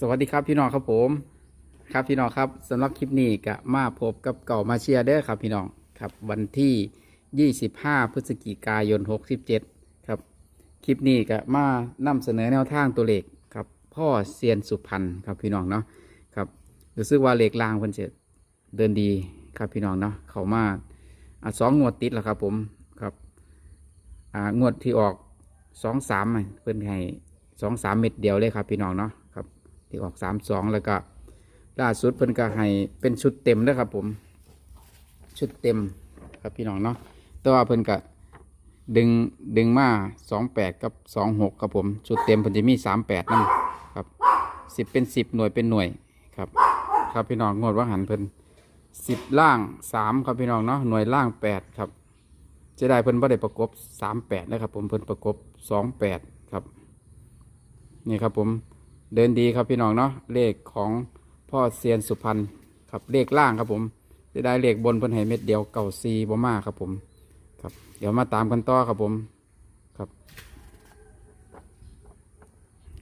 สวัสดีครับพี่น้องครับผม ครับพี่น้องครับสำหรับคลิปนี้ก็มาพบกับเก่ามาเชียร์เด้อครับพี่น้องครับวันที่ 25 พฤศจิกายน 67 ครับคลิปนี้ก็มานำเสนอแนวทางตัวเลขครับพ่อเซียนสุพรรณครับพี่น้องเนาะครับรู้สึกว่าเลขลางเพิ่นจเดินดีครับพี่น้องเนาะเขามาอะสองงวดติดแล้วครับผมครับอ่างวดที่ออกสองสามเพิ่นให้สองสามเม็ดเดียวเลยครับพี่น้องเนาะ ที่ออกสามสองแล้วก็ล่าสุดเพิ่นก็ให้เป็นชุดเต็มนะครับผม ชุดเต็มครับพี่น้องเนาะแต่ว่าเพิ่นก็ดึงดึงมาสองแปดกับสองหกครับผมชุดเต็มเพิ่นจะมีสามแปดนั่นครับสิบเป็นสิบหน่วยเป็นหน่วยครับครับพี่น้องงวดว่าหันเพิ่นสิบล่างสามครับพี่น้องเนาะหน่วยล่างแปดครับจะได้เพิ่นบ่ได้ประกบสามแปดนะครับผมเพิ่นประกบสองแปดครับนี่ครับผม เดินดีครับพี่น้องเนาะเลขของพ่อเซียนสุพรรณครับเลขล่างครับผมจะได้เลขบนเพิ่นให้เม็ดเดียวเก่าซีบ่มาครับผมครับ เดี๋ยวมาตามกันต่อครับผมครับ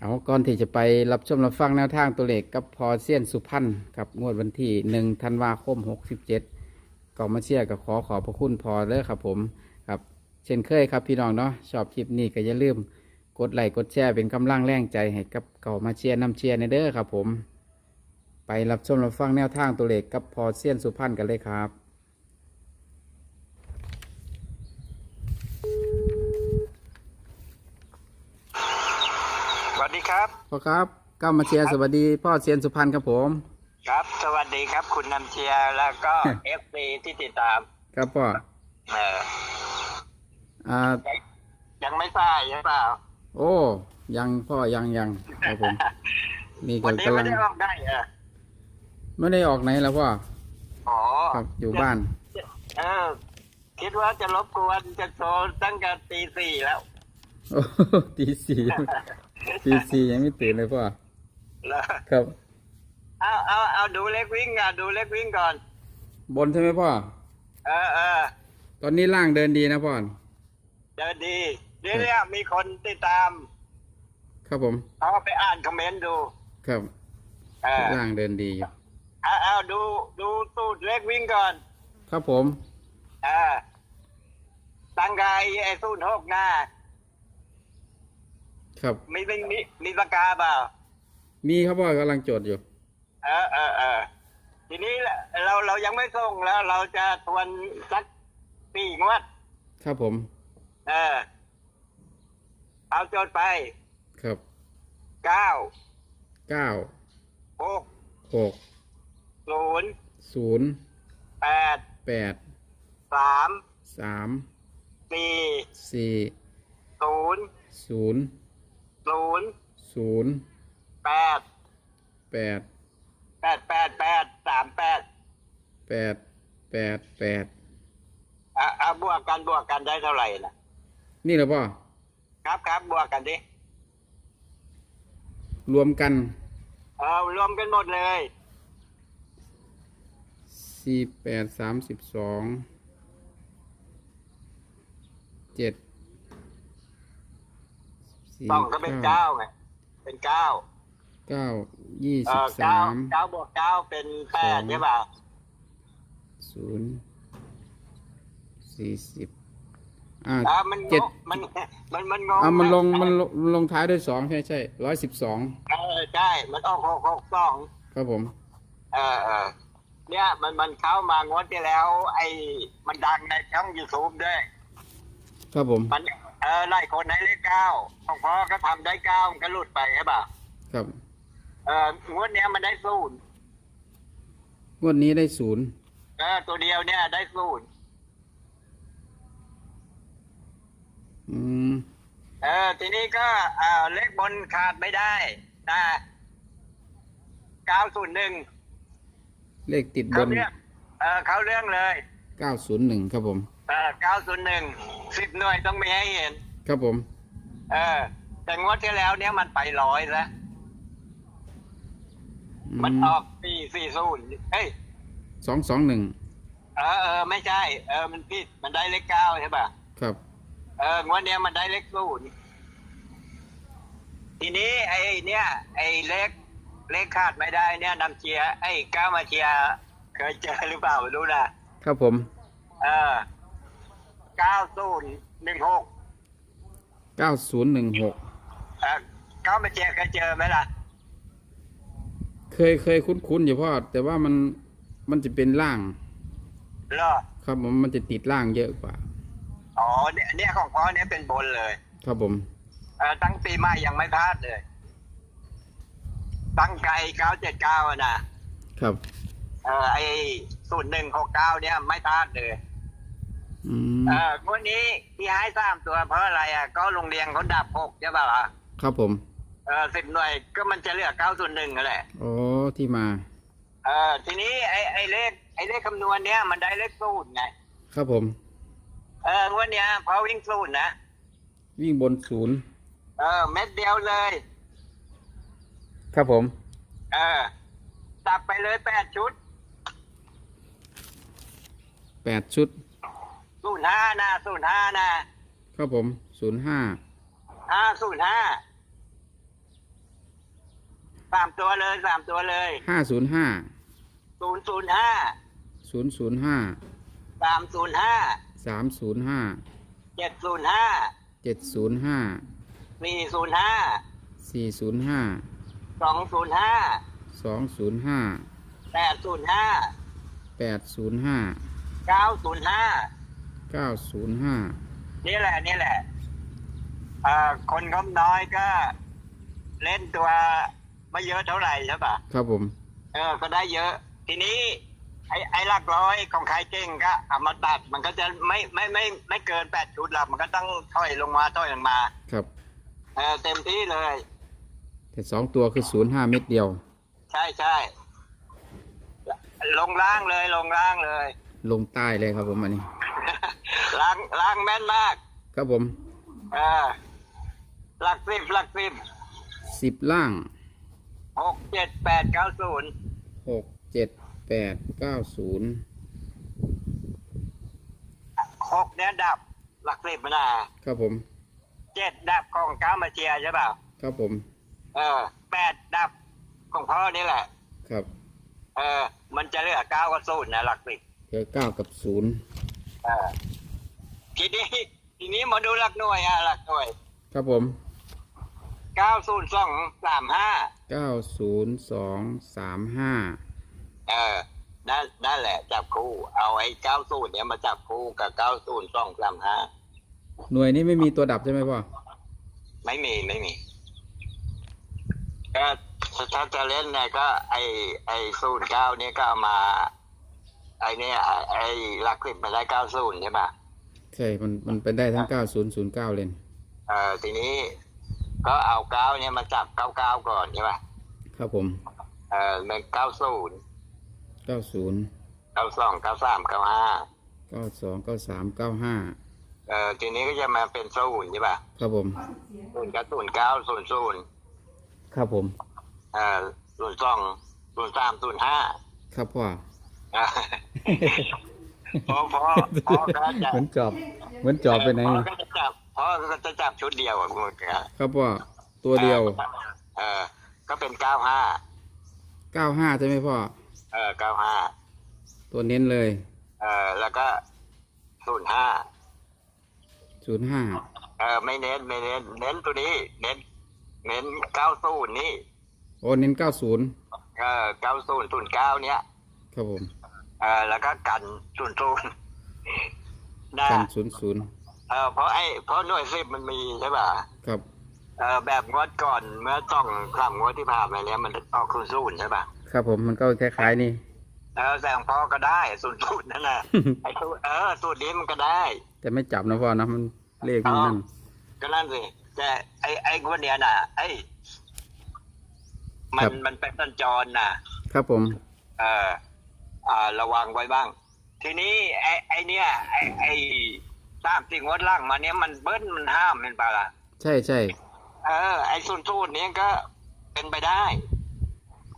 เอาก่อนที่จะไปรับชมรับฟังแนวทางตัวเลขกับพอเซียนสุพรรณครับงวดวันที่หนึ่งธันวาคมหกสิบเจ็ดก่อมาเชียร์ก็ขอขอบพระคุณพอเลยครับผมครับ เช่นเคยครับพี่น้องเนาะชอบคลิปนี้ก็อย่าลืม กดไลค์กดแชร์เป็นกำลังแรงใจให้กับเก่ามาเชียร์น้ำเชียร์ในเด้อครับผม ไปรับชมรับฟังแนวทางตัวเลขกับพอเซียนสุพรรณกันเลยครับสวัสดีครับ พ่อครับก้ามาเชียร์สวัสดีพ่อเซียนสุพรรณครับผม ครับ สวัสดีครับ คุณนำเชียร์แล้วก็เอฟซีที่ติดตาม ครับพ่อเอออ่ายังไม่ทราบใช่เปล่า โอ้ ยังพ่อยังยังครับผม นี่ก็วันนี้กำไม่ลังได้ออกได้เออไม่ได้ออกไหนแล้วพ่ออ๋อครับอยู่บ้าน เออ คิดว่าจะรบกวนจะโทรตั้งแต่ตีสี่แล้วโอ้ ตีสี่ตีสี่ยังไม่ตื่นเลยพ่อแล้ว ครับ เอาเอาเอาดูเล็กวิ่งอะดูเล็กวิ่งก่อน บนใช่ไหมพ่อ เออเออตอนนี้ล่างเดินดีนะพ่อเดินดี เดี๋ยวเนี่ยมีคนติดตาม ครับผมเขาไปอ่านคอมเมนต์ดู ครับเออล่างเดินดีอยู่เอาเอาดูดูตูดเล็กวิ่งก่อน ครับผมเออตั้งไงไอ้สูนหกหน้า ครับ มีมีมีมีปากกาเปล่า มีครับพ่อกำลังจดอยู่ เออเออเออทีนี้เราเรายังไม่ส่งแล้ว เราจะทวนสักสี่งวด ครับผม เออ เอาจดไปครับเก้าเก้าหกหกศูนย์ศูนย์แปดแปดสามสามสี่สี่ศูนย์ศูนย์ศูนย์ศูนย์แปดแปดแปดแปดแปดสามแปดแปดแปดแปดอะอะบวกกันบวกกันได้เท่าไหร่ล่ะ นี่เหรอพ่อ ครับครับบวกกันดิรวมกัน เออรวมกันหมดเลยสี่แปดสามสิบสองเจ็ดสี่ต้องก็เป็นเก้าไงเป็นเก้าเก้ายี่เอสิบอสาเก้ามเก้าบวกเก้าเป็นแปดสองใช่ป่ะศูนย์สี่สิบ อ่าอ่ามันงเจ็ดงมันมันมันงงอ่ามันลงะมันลงมันลงท้ายด้วยสองใช่ใช่ร้อยสิบสองเออใช่ มันออกหกหกสองครับผมเออเออเนี่ยมันมันเข้ามางวดที่แล้ว ไอ้มันดังในช่องยูทูบด้วย ครับผมมันเออไล่คนให้เลขเก้าของพ่อก็ทำได้เก้ามันก็หลุดไปใช่ป่ะครับเอองวดเนี้ยมันได้ศูนย์งวดนี้ได้ศูนย์เออตัวเดียวเนี่ยได้ศูนย์ อืม เออทีนี้ก็เออเลขบนขาดไม่ได้นะเก้าศูนย์หนึ่งเลขติดบเขาน เรื่องเออเขาเรื่องเลยเก้าศูนย์หนึ่งครับผม เออเก้าศูนย์หนึ่งสิบหน่วยต้องมีให้เห็น ครับผม เออ แต่งวดที่แล้วเนี่ยมันไปร้อยแล้ว มันออกสี่สี่ศูนย์เฮ้ยสองสองหนึ่งเออเออไม่ใช่ เออมันผิดมันได้เลขเก้าใช่ป่ะ ครับ เอองวดเนี้ยมันได้เลขศูนย์ทีนี้ไอ้เนี่ย ไอ้เลขเลขขาดไม่ได้เนี่ยนำเชียร์ไอ้ก้าวมาเชียร์เคยเจอหรือเปล่าไม่รู้นะครับผมเออเก้าศูนย์หนึ่งหกเก้าศูนย์หนึ่งหกเออก้าวมาเชียร์เคยเจอไหมล่ะ เคยเคยคุ้นๆอยู่พ่อแต่ว่ามันมันจะเป็นล่างเหรอครับผมมันจะติดล่างเยอะกว่า อ๋อเนี่ยเนี่ยของพ่อเนี่ยเป็นบนเลยครับผมเออตั้งปีใหม่ยังไม่พลาดเลย ตั้งไกลเก้าเจ็ดเก้านะครับ เออไอ้ศูนย์หนึ่งหกเก้าเนี่ยไม่พลาดเลยอืมเออวันนี้ที่ให้สามตัวเพราะอะไรอะก็โรงเรียนเขาดับหกใช่ป่ะล่ะครับผมเออสิบหน่วยก็มันจะเหลือเก้าส่วนหนึ่งนั่นแหละ อ๋อที่มา เออทีนี้ไอ้ไอ้เลขไอ้เลขคำนวณเนี้ยมันได้เลขสูตรไง ครับผม เออวันเนี้ยพอวิ่งสูตรนะวิ่งบนศูนย์เออ เม็ดเดียวเลย ครับผม เออตับไปเลยแปดชุดแปดชุด ศูนย์ห้านะศูนย์ห้านะครับผมศูนย์ห้าห้าศูนย์ห้าสามตัวเลยสามตัวเลยห้าศูนย์ห้าศูนย์ศูนย์ห้าศูนย์ศูนย์ห้าสามศูนย์ห้า สามศูนย์ห้าเจ็ดศูนย์ห้าเจ็ดศูนย์ห้าสี่ศูนย์ห้าสี่ศูนย์ห้าสองศูนย์ห้าสองศูนย์ห้าแปดศูนย์ห้าแปดศูนย์ห้าเก้าศูนย์ห้าเก้าศูนย์ห้านี่แหละนี่แหละเอ่อคนงบน้อยก็ เล่นตัวไม่เยอะเท่าไหร่ใช่ปะครับผม เออ ก็ได้เยอะ ทีนี้ ไอ้ไอ้หลักร้อยของใครเก่งก็เอามาตัดมันก็จะไม่ไม่ไม่ไม่เกินแปดชุดหรอกมันก็ต้องถอยลงมาถอยลงมาครับเออเต็มที่เลย แต่สองตัวคือศูนย์ห้าเม็ดเดียว ใช่ใช่ลงล่างเลยลงล่างเลย ลงใต้เลยครับผมอันนี้ล้างล้างแม่นมาก ครับผมเออหลักสิบหลักสิบสิบล่างหกเจ็ดแปดเก้าศูนย์หกเจ็ด แปดเก้าศูนย์หกเนี่ยดับหลักสิบมันนะครับผมเจ็ดดับของก้ามาเชียร์ใช่เปล่าครับผม เออแปดดับของพ่อนี่แหละ ครับ เออ มันจะเหลือเก้ากับศูนย์นะหลักสิบเหลือเก้ากับศูนย์เออทีนี้ทีนี้มาดูหลักหน่วยอะหลักหน่วย ครับผมเก้าศูนย์สองสามห้าเก้าศูนย์สองสามห้า เออนั่นนั่นแหละจับคู่ เอาไอ้เก้าศูนย์เนี่ยมาจับคู่กับเก้าศูนย์สองสามห้าหน่วยนี้ไม่มีตัวดับใช่ไหมพ่อ ไม่มีไม่มีก็ถ้าจะเล่นเนี่ยก็ไอไอศูนย์เก้านี่ก็เอามา ไอเนี่ยไอ้ไอหลักสิบมาได้เก้าศูนย์ใช่ปะใช่มันมันเป็นได้ทั้งเก้าศูนย์ศูนย์เก้าเลนเออทีนี้ก็เอาเก้าเนี่ยมาจับเก้าเก้าก่อนใช่ปะครับผม เออเป็นเก้าศูนย์ เก้าศูนย์เก้าสองเก้าสามเก้าห้าเก้าสองเก้าสามเก้าห้าเออทีนี้ก็จะมาเป็นศูนย์ใช่ปะครับผมศูนย์กับศูนย์เก้าศูนย์ศูนย์ครับผมเออศูนย์สองศูนย์สามศูนย์ห้าครับพ่อเออพอพอพอก็จะเหมือนจอบเหมือนจอบไปไหนพ่อก็จะจับพ่อก็จะจับชุดเดียวอะคุณครับพ่อตัวเดียว เออก็เป็นเก้าห้าเก้าห้าใช่ไหมพ่อ เออเก้าห้าตัวเน้นเลยเออแล้วก็ศูนย์ห้าศูนย์ห้าเออไม่เน้นไม่เน้น เน้นตัวนี้ เน้น เน้นเก้าศูนย์นี่โอ้เน้นเก้าศูนย์เออเก้าศูนย์ศูนย์เก้าเนี้ยครับผมเออแล้วก็กันศูนย์ศูนย์นะกันศูนย์ศูนย์เออเพราะไอ้เพราะหน่วยสิบมันมีใช่ป่ะครับ เออแบบงวดก่อนเมื่อต้องสามงวดที่ผ่านมาเนี้ยมันออกคือศูนย์ใช่ป่ะครับผมมันก็คล้ายๆนี่ เออแต่ของพ่อก็ได้ศูนย์ศูนย์นั่นแหละไอ้สูตรเออสูตรนี้มันก็ได้แต่ไม่จับนะพ่อนะมันเลขมันนั่นก็นั่นสิแต่ไอ้ไอ้งวดเนี้ยน่ะ ไอ้มัครันบมันเป็นสัญจรน่ะ ครับผม เอออ่าระวังไว้บ้าง ทีนี้ไอ้ไอ้เนี่ยไอ้ไอ้ตามสิ่งวัดล่างมาเนี้ยมันเบิ้ลมันห้ามเป็นปะล่ะใช่ใช่ เออ ไอ้ศูนย์ศูนย์เนี้ยก็เป็นไปได้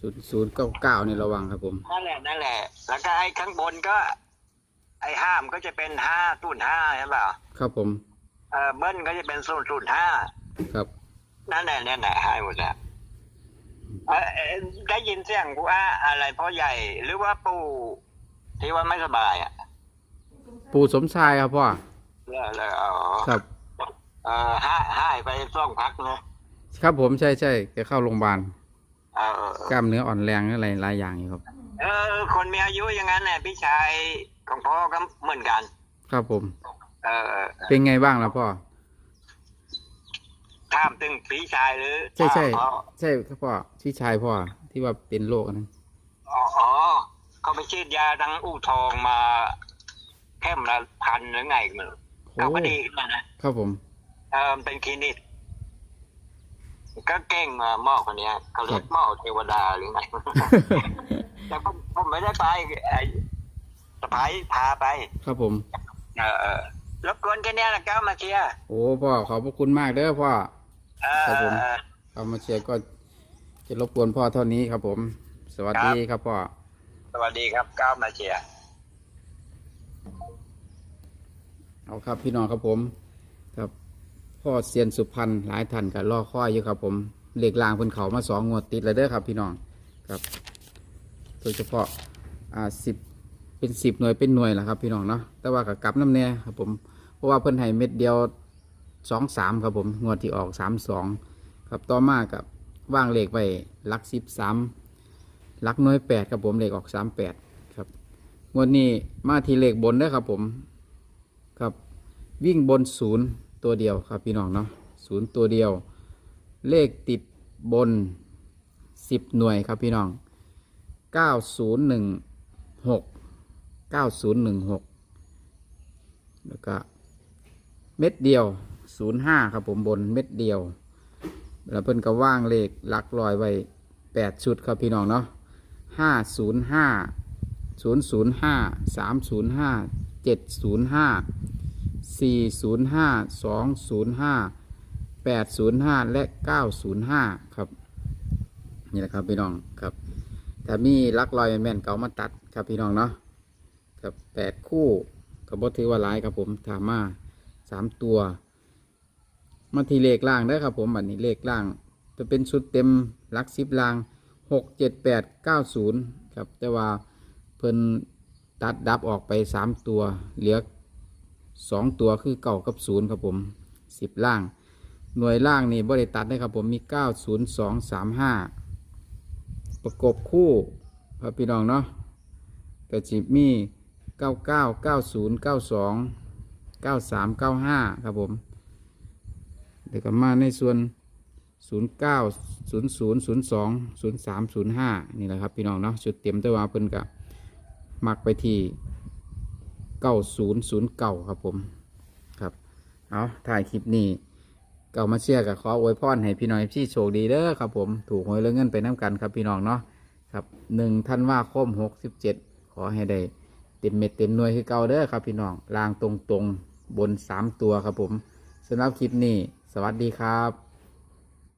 ศูนย์ศูนย์เก้าเก้านี่ระวังครับผมนั่นแหละนั่นแหละ แล้วก็ไอ้ข้างบนก็ ไอ้ห้ามก็จะเป็นห้าศูนย์ห้าใช่ป่ะครับผมเออเบิ้ลก็จะเป็นศูนย์ศูนย์ห้าครับนั่นแหละนั่นแหละให้หมดแล้วเอ่อเอ่อได้ยินเสียงว่าอะไรพ่อใหญ่หรือว่าปู่ที่ว่าไม่สบายอะ ปู่สมชายครับพ่อแล้วแล้วอ๋อครับเอ่อหายหาย ไปช่วงพักเนอะครับผมใช่ใช่แกเข้าโรงพยาบาลเออ กล้ามเนื้ออ่อนแรงอะไรหลายอย่างอยู่ครับ เออ คนมีอายุอย่างนั้นเนี่ยพี่ชายของพ่อก็เหมือนกัน ครับผมเออเออเป็นไงบ้างล่ะพ่อถามถึงพี่ชายหรือใช่ใช่ถามพ่อใช่ครับพ่อที่ชายพ่อที่ว่าเป็นโรคอันนั้นอ๋ออ๋อเขาไปฉีดยาทั้งอู่ทองมาแค่มละพันหรือไงไม่รู้โอ้ เขาก็ดีขึ้นมานะครับผม เออมันเป็นคลินิกก็เก่งมาหมอคนเนี้ยเขาเรียกหมอเทวดาหรือไง แต่ผมผมไม่ได้ไปไอ้สะพายพาไป ครับผม เออเออรบกวนแค่เนี้ยนะก้าวมาเชียร์โอ้พ่อขอบพระคุณมากเด้อพ่อ เออครับผมเออเอามาเชียร์ก็จะรบกวนพ่อเท่านี้ครับผม สวัสดีครับพ่อ สวัสดีครับก้าวมาเชียร์ เอาครับพี่น้องครับผมครับพ่ อเซียนสุพรรณหลายท่านก็รอข้อยอยู่ครับผมเหล็กลางเพิ่นเขามาสองงวดติดแล้วเด้อครับพี่น้องครับโดยเฉพาะอ่าสิบเป็นสิบหน่วยเป็นหน่วยแหละครับพี่น้องเนาะแต่ว่ากับกลับน้ำแน่ครับผมเพราะว่าเพิ่นให้เม็ดเดียวสองสามครับผมงวดที่ออกสามสองครับต่อมากับว่างเหลขไปลักสิบสามลักน่วยแปดครับผมเหลขออกสามแปดครับงวดนี้มาที่เลขบนเด้ครับผมครับวิ่งบนศูนย์ ตัวเดียวครับพี่น้องเนาะศูนย์ตัวเดียว เลขติดบนสิบหน่วยครับพี่น้องเก้าศูนย์หนึ่งหกเก้าศูนย์หนึ่งหกแล้วก็เม็ดเดียวศูนย์ห้าครับผมบนเม็ดเดียว แล้วเพิ่นก็ว่างเลขหลักลอยไว้แปดชุดครับพี่น้องเนาะห้าศูนย์ห้าศูนย์ศูนย์ห้าสามศูนย์ห้าเจ็ดศูนย์ห้า สี่ศูนย์ห้าสองศูนย์ห้าแปดศูนย์ห้าและเก้าศูนย์ห้าครับ นี่แหละครับพี่น้องครับแต่มีลักลอยแม่นเก่ามาตัดครับพี่น้องเนาะครับแปดคู่กับบถือว่าหลายครับผมถามมาสามตัว มาทีเลขล่างได้ครับผมบัดนี้เลขล่าง จะเป็นชุดเต็มลักสิบล่างหกเจ็ดแปดเก้าศูนย์ครับ แต่ว่าเพิ่นตัดดับออกไปสามตัว เหลือ สองตัวคือเก่ากับศูนย์ครับผมสิบล่าง หน่วยล่างนี่บริตัดได้ครับผมมีเก้าศูนย์สองสามห้าประกบคู่ครับพี่น้องเนาะก็จิมีเก้าเก้าเก้าศูนย์เก้าสองเก้าสามเก้าห้าครับผมเดี๋ยวก็มาในส่วน0 9 0 0 0 2 0 3 0 5นี่แหละครับพี่น้องเนาะชุดเต็มต่ว่าเพิ่นกับมักไปที่ 9009ครับผมครับเอาถ่ายคลิปนี้เก่ามาเชียร์กับขออวยพรให้พี่น้องพี่โชคดีเด้อครับผมถูกหวยเรื่องเงินไปน้ำกันครับพี่น้องเนาะครับหนึ่งท่านว่าคม67ขอให้ได้เต็มเม็ดเต็มหน่วยคือเก่าเด้อครับพี่น้องลางตรงๆบน3ตัวครับผมสำหรับคลิปนี้ สวัสดีครับ